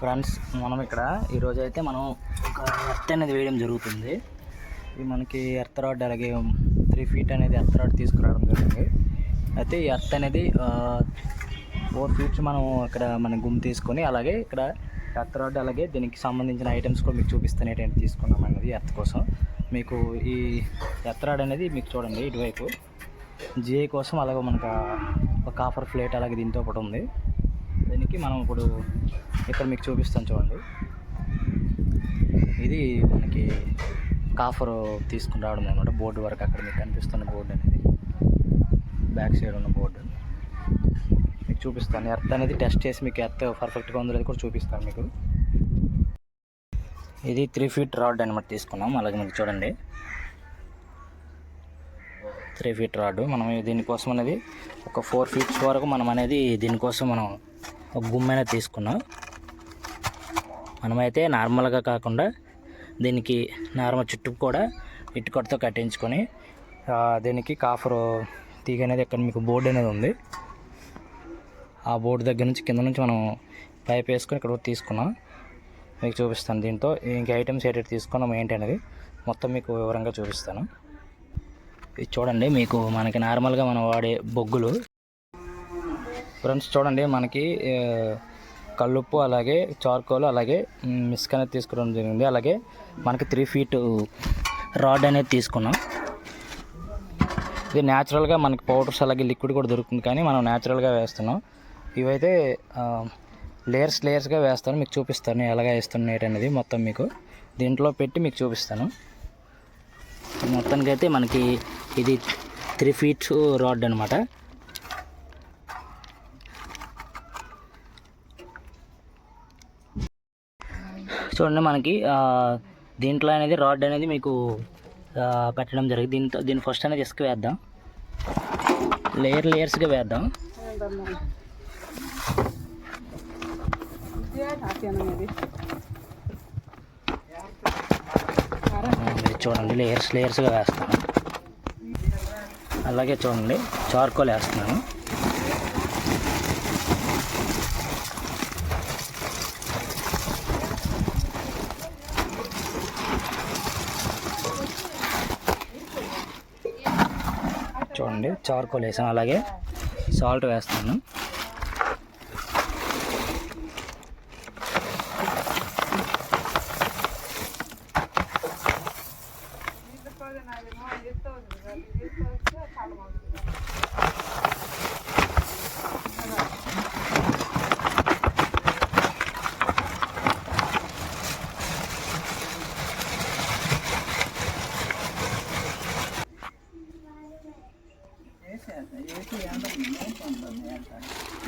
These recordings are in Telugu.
ఫ్రెండ్స్ మనం ఇక్కడ ఈరోజు అయితే మనం ఒక ఎర్త్ అనేది వేయడం జరుగుతుంది. ఇది మనకి ఎర్త్ రాడ్ అలాగే త్రీ ఫీట్ అనేది ఎర్త్ రాడ్ తీసుకురావడం జరిగింది. అయితే ఈ ఎర్త్ అనేది ఫోర్ ఫీట్స్ మనం ఇక్కడ మన గుమ్ తీసుకొని అలాగే ఇక్కడ ఎర్త్ రాడ్ అలాగే దీనికి సంబంధించిన ఐటమ్స్ కూడా మీకు చూపిస్తాను. ఏంటంటే తీసుకున్నాం అనేది ఎర్త్ కోసం. మీకు ఈ ఎర్త్ రాడ్ అనేది మీకు చూడండి ఇటువైపు. జిఐ కోసం అలాగే మనకు ఒక కాఫర్ ప్లేట్ అలాగే దీంతో పాటు ఉంది. దీనికి మనం ఇప్పుడు ఇక్కడ మీకు చూపిస్తాను చూడండి. ఇది మనకి కాఫర్ తీసుకుని రావడం అనమాట బోర్డు వరకు అక్కడ మీకు కనిపిస్తున్న బోర్డు అనేది. బ్యాక్ సైడ్ ఉన్న బోర్డు. మీకు చూపిస్తాను. ఎర్త్ అనేది టెస్ట్ చేసి మీకు ఎర్త్ పర్ఫెక్ట్గా ఉందో లేదో కూడా చూపిస్తాను మీకు. ఇది త్రీ ఫీట్ రాడ్ అనమాట తీసుకున్నాం. అలాగే మీకు చూడండి. త్రీ ఫీట్ రాడ్ మనం దీనికోసం అనేది ఒక ఫోర్ ఫీట్స్ వరకు మనం అనేది దీనికోసం మనం ఒక గుమ్మైనా తీసుకున్నాం. మనమైతే నార్మల్గా కాకుండా దీనికి నార్మల్ చుట్టూ కూడా ఇటుకడతో కట్టించుకొని దీనికి కాఫర్ తీగ అనేది ఇక్కడ మీకు బోర్డు అనేది ఉంది. ఆ బోర్డు దగ్గర నుంచి కింద నుంచి మనం పైప్ వేసుకొని ఇక్కడ తీసుకున్నాం. మీకు చూపిస్తాను దీంతో. ఇంక ఐటమ్స్ ఏటెట్ తీసుకున్నాం ఏంటి అనేది మొత్తం మీకు వివరంగా చూపిస్తాను. ఇది చూడండి మీకు మనకి నార్మల్గా మనం వాడే బొగ్గులు ఫ్రెండ్స్ చూడండి మనకి ఆ, కల్లుప్పు అలాగే చార్కోల్ అలాగే మిస్క్ అనేది తీసుకోవడం జరిగింది. అలాగే మనకి త్రీ ఫీట్ రాడ్ అనేది తీసుకున్నాం. ఇది న్యాచురల్గా మనకి పౌడర్స్ అలాగే లిక్విడ్ కూడా దొరుకుతుంది కానీ మనం న్యాచురల్గా వేస్తున్నాం. ఇవైతే లేయర్స్ లేయర్స్గా వేస్తాను. మీకు చూపిస్తాను ఎలాగా వేస్తున్నాయి అనేది మొత్తం మీకు. దీంట్లో పెట్టి మీకు చూపిస్తాను. మొత్తానికి అయితే మనకి ఇది త్రీ ఫీట్స్ రాడ్ అనమాట చూడండి మనకి దీంట్లో అనేది రాడ్ అనేది మీకు పెట్టడం జరిగింది. దీంతో దీన్ని ఫస్ట్ అనేది ఇసుక వేద్దాం. లేయర్ లేయర్స్గా వేద్దాం. చూడండి లేయర్స్ లేయర్స్గా వేస్తాను అలాగే చూడండి చార్కోల్ వేస్తున్నాను చూడండి చార్కోల్ వేసాను. అలాగే సాల్ట్ వేస్తాను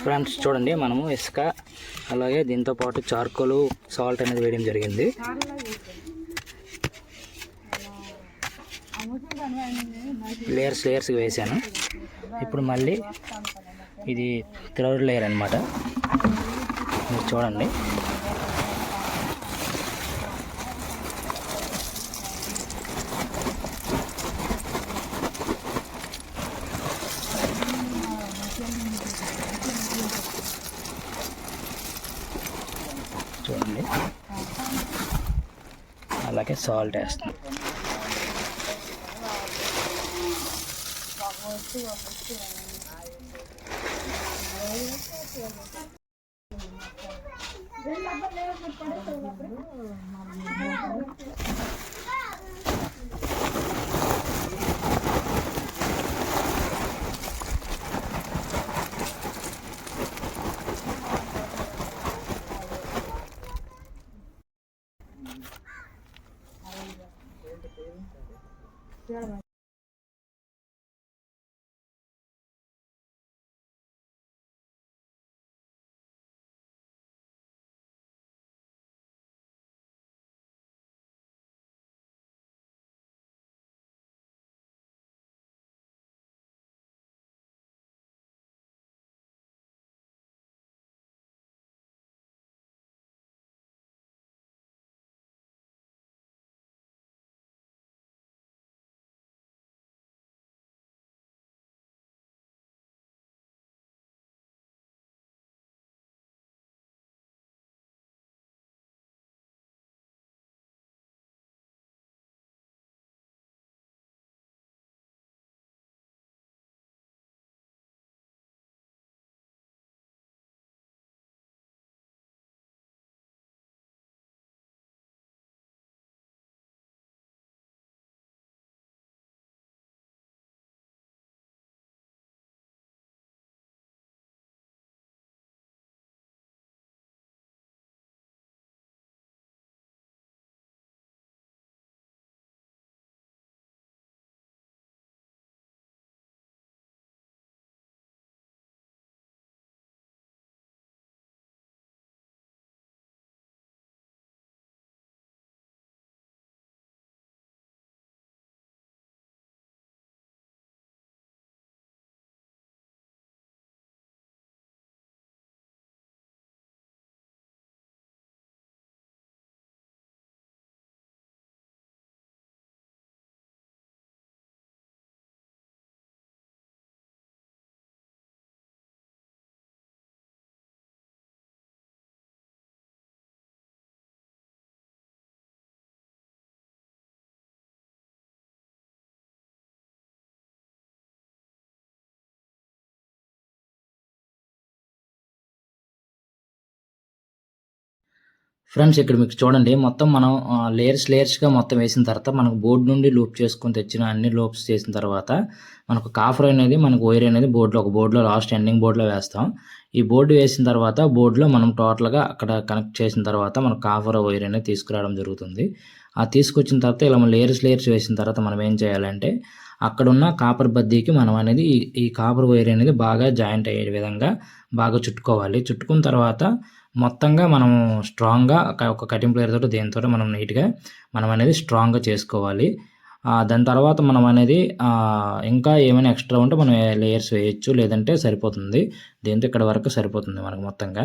ఫ్రెండ్స్ చూడండి మనము ఇసుక అలాగే దీంతో పాటు చార్కోలు సాల్ట్ అనేది వేయడం జరిగింది. లేయర్స్ లేయర్స్కి వేసాను. ఇప్పుడు మళ్ళీ ఇది థర్డ్ లేయర్ అనమాట మీరు చూడండి. salt as Thank. Claro. Friends ఇక్కడ మీకు చూడండి మొత్తం మనం లేయర్స్ లేయర్స్గా మొత్తం వేసిన తర్వాత మనకు బోర్డు నుండి లూప్ చేసుకొని తెచ్చిన అన్ని లూప్స్ చేసిన తర్వాత మనకు కాఫర్ అనేది మనకు వైర్ అనేది బోర్డులో ఒక బోర్డులో లాస్ట్ ఎండింగ్ బోర్డులో వేస్తాం. ఈ బోర్డు వేసిన తర్వాత బోర్డులో మనం టోటల్గా అక్కడ కనెక్ట్ చేసిన తర్వాత మనకు కాఫర్ వైర్ అనేది తీసుకురావడం జరుగుతుంది. ఆ తీసుకొచ్చిన తర్వాత ఇలా లేయర్స్ లేయర్స్ వేసిన తర్వాత మనం ఏం చేయాలంటే అక్కడున్న కాపర్ బద్దీకి మనం అనేది ఈ ఈ కాపర్ వైర్ అనేది బాగా జాయింట్ అయ్యే విధంగా బాగా చుట్టుకోవాలి. చుట్టుకున్న తర్వాత మొత్తంగా మనము స్ట్రాంగ్గా ఒక కటింగ్ ప్లేయర్ తోటి దేనితో మనం నీట్గా మనం అనేది స్ట్రాంగ్గా చేసుకోవాలి. దాని తర్వాత మనం అనేది ఇంకా ఏమైనా ఎక్స్ట్రా ఉంటే మనం లేయర్స్ వేయచ్చు లేదంటే సరిపోతుంది. దీంతో ఇక్కడ వరకు సరిపోతుంది మనకు మొత్తంగా.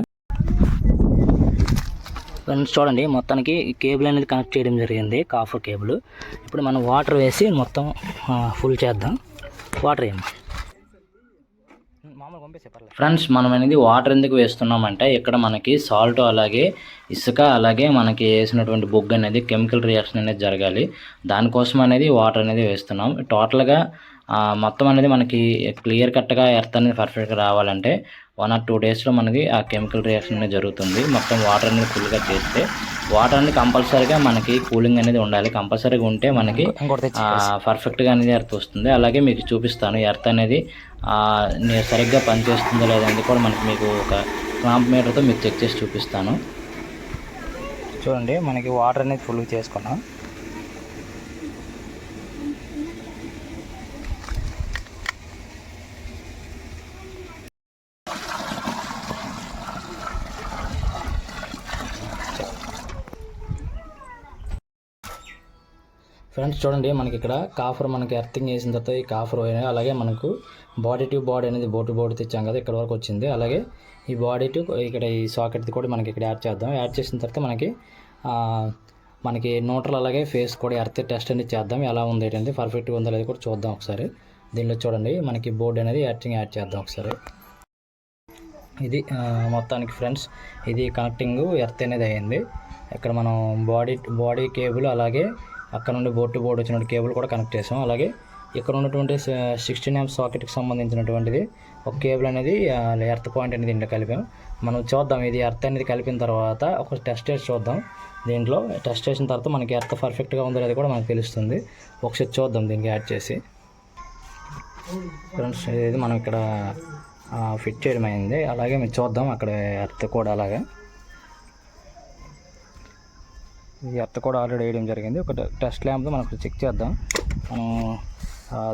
ఫ్రెండ్స్ చూడండి మొత్తానికి కేబుల్ అనేది కనెక్ట్ చేయడం జరిగింది కాఫర్ కేబుల్. ఇప్పుడు మనం వాటర్ వేసి మొత్తం ఫుల్ చేద్దాం. వాటర్ వేయండి ఫ్రెండ్స్ మనం అనేది వాటర్ ఎందుకు వేస్తున్నామంటే ఇక్కడ మనకి సాల్ట్ అలాగే ఇసుక అలాగే మనకి వేసినటువంటి బొగ్గు అనేది కెమికల్ రియాక్షన్ అనేది జరగాలి. దానికోసం అనేది వాటర్ అనేది వేస్తున్నాం. టోటల్గా మొత్తం అనేది మనకి క్లియర్ కట్గా ఎర్త్ అనేది పర్ఫెక్ట్గా రావాలంటే వన్ ఆర్ టూ డేస్లో మనకి ఆ కెమికల్ రియాక్షన్ అనేది జరుగుతుంది. మొత్తం వాటర్ అనేది ఫుల్గా చేస్తే వాటర్ అనేది కంపల్సరీగా మనకి కూలింగ్ అనేది ఉండాలి. కంపల్సరీగా ఉంటే మనకి పర్ఫెక్ట్గా అనేది ఎర్త్ వస్తుంది. అలాగే మీకు చూపిస్తాను ఎర్త్ అనేది సరిగ్గా పనిచేస్తుందో లేదో అనేది కూడా మనకి మీకు ఒక క్లాంప్ మీటర్తో మీకు చెక్ చేసి చూపిస్తాను. చూడండి మనకి వాటర్ అనేది ఫుల్ చేసుకున్నాం. ఫ్రెండ్స్ చూడండి మనకి ఇక్కడ కాఫర్ మనకి ఎర్తింగ్ చేసిన తర్వాత ఈ కాఫర్ వైర్ అలాగే మనకు బాడీ టు బాడీ అనేది బోటు బోర్డు తెచ్చాం కదా ఇక్కడ వరకు వచ్చింది. అలాగే ఈ బాడీ టు ఇక్కడ ఈ సాకెట్ కూడా మనకి ఇక్కడ యాడ్ చేద్దాం. యాడ్ చేసిన తర్వాత మనకి మనకి న్యూట్రల్ అలాగే ఫేస్ కూడా ఎర్త్ టెస్ట్ అనేది చేద్దాం. ఎలా ఉంది ఏంటంటే పర్ఫెక్ట్గా ఉందో లేదో కూడా చూద్దాం ఒకసారి. దీనిలో చూడండి మనకి బోర్డు అనేది యాక్టింగ్ యాడ్ చేద్దాం ఒకసారి. ఇది మొత్తానికి ఫ్రెండ్స్ ఇది కనెక్టింగ్ ఎర్త్ అనేది అయ్యింది ఇక్కడ మనం బాడీ బాడీ కేబుల్ అలాగే అక్కడ నుండి బోర్డు టు బోర్డు వచ్చినటువంటి కేబుల్ కూడా కనెక్ట్ చేసాం. అలాగే ఇక్కడ ఉన్నటువంటి సిక్స్టీన్ ఎంప్ సాకెట్కి సంబంధించినటువంటిది ఒక కేబుల్ అనేది ఎర్త్ పాయింట్ అనేది ఇంట్లో కలిపాం. మనం చూద్దాం ఇది ఎర్త్ అనేది కలిపిన తర్వాత ఒక టెస్ట్ చేసి చూద్దాం. దీంట్లో టెస్ట్ చేసిన తర్వాత మనకి ఎర్త్ పర్ఫెక్ట్గా ఉందో లేదో కూడా మనకు తెలుస్తుంది. ఒకసారి చూద్దాం దీనికి యాడ్ చేసి. ఫ్రెండ్స్ ఇది మనం ఇక్కడ ఫిట్ చేయడం అయింది అలాగే మేము చూద్దాం అక్కడ ఎర్త్ కూడా అలాగే. ఈ అత్త కూడా ఆల్రెడీ వేయడం జరిగింది. ఒక టెస్ట్ ల్యాంప్తో మనం ఒకసారి చెక్ చేద్దాం. మనం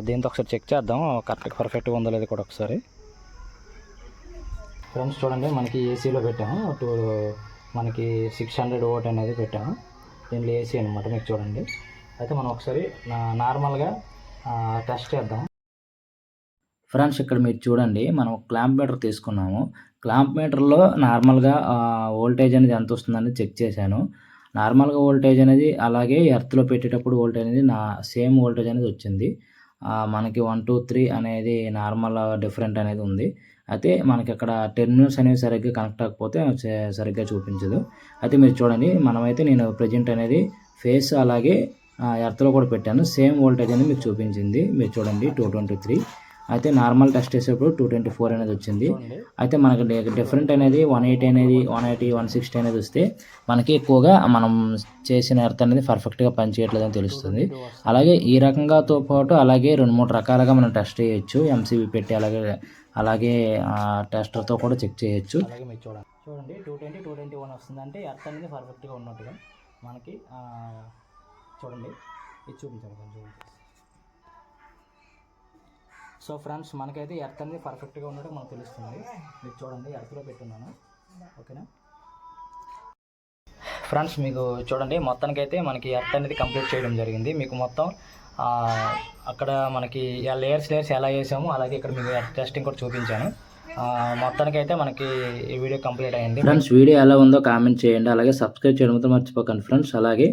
దీంతో ఒకసారి చెక్ చేద్దాం. కరెక్ట్గా పర్ఫెక్ట్గా ఉందో లేదో కూడా ఒకసారి. ఫ్రెండ్స్ చూడండి మనకి ఏసీలో పెట్టాము. టూ మనకి సిక్స్ హండ్రెడ్ ఓట్ అనేది పెట్టాము. దీంట్లో ఏసీ అనమాట మీకు చూడండి. అయితే మనం ఒకసారి నార్మల్గా టెస్ట్ చేద్దాం. ఫ్రెండ్స్ ఇక్కడ మీరు చూడండి మనం క్లాంప్ మీటర్ తీసుకున్నాము. క్లాంప్ మీటర్లో నార్మల్గా వోల్టేజ్ అనేది ఎంత వస్తుందని చెక్ చేశాను. నార్మల్గా వోల్టేజ్ అనేది అలాగే ఎర్త్లో పెట్టేటప్పుడు వోల్టేజ్ అనేది నా సేమ్ వోల్టేజ్ అనేది వచ్చింది. మనకి వన్ టూ త్రీ అనేది నార్మల్ డిఫరెంట్ అనేది ఉంది. అయితే మనకి అక్కడ టెర్మినల్స్ అనేవి సరిగ్గా కనెక్ట్ అవ్వకపోతే సరిగ్గా చూపించదు. అయితే మీరు చూడండి మనమైతే నేను ప్రజెంట్ అనేది ఫేస్ అలాగే ఎర్త్లో కూడా పెట్టాను. సేమ్ వోల్టేజ్ అనేది మీకు చూపించింది. మీరు చూడండి టూ ట్వంటీ త్రీ. అయితే నార్మల్ టెస్ట్ చేసేప్పుడు టూ ట్వంటీ ఫోర్ అనేది వచ్చింది. అయితే మనకి డిఫరెంట్ అనేది వన్ ఎయిటీ అనేది వన్ ఎయిటీ వన్ సిక్స్టీ అనేది వస్తే మనకి ఎక్కువగా మనం చేసిన ఎర్త్ అనేది పర్ఫెక్ట్గా పనిచేయట్లేదని తెలుస్తుంది. అలాగే ఈ రకంగాతో పాటు అలాగే రెండు మూడు రకాలుగా మనం టెస్ట్ చేయొచ్చు. ఎంసీబీ పెట్టి అలాగే అలాగే టెస్టర్తో కూడా చెక్ చేయొచ్చు. చూడండి. Two twenty two twenty one వస్తుందంటే ఎర్త్ అనేది పర్ఫెక్ట్గా ఉన్నట్టుగా మనకి చూడండి. ఇది చూపించాలి కొంచెం. సో ఫ్రెండ్స్ మనకైతే ఎర్త్ అనేది పర్ఫెక్ట్గా ఉన్నట్టు మనకు తెలుస్తుంది. మీరు చూడండి ఎర్త్లో పెట్టున్నాను. ఓకేనా? ఫ్రెండ్స్ మీకు చూడండి మొత్తానికైతే మనకి ఎర్త్ అనేది కంప్లీట్ చేయడం జరిగింది. మీకు మొత్తం అక్కడ మనకి లేయర్స్ లేయర్స్ ఎలా వేసామో అలాగే ఇక్కడ మీకు టెస్టింగ్ కూడా చూపించాను. మొత్తానికైతే మనకి ఈ వీడియో కంప్లీట్ అయింది. ఫ్రెండ్స్ వీడియో ఎలా ఉందో కామెంట్ చేయండి. అలాగే సబ్స్క్రైబ్ చేయడం మాత్రం మర్చిపోకండి ఫ్రెండ్స్. అలాగే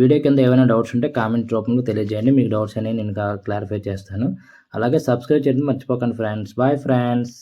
వీడియో కింద ఏమైనా డౌట్స్ ఉంటే కామెంట్ రూపంలో తెలియజేయండి. మీకు డౌట్స్ అనేవి నేను క్లారిఫై చేస్తాను. అలాగే సబ్స్క్రైబ్ చేయడం మర్చిపోకండి ఫ్రెండ్స్ బాయ్ ఫ్రెండ్స్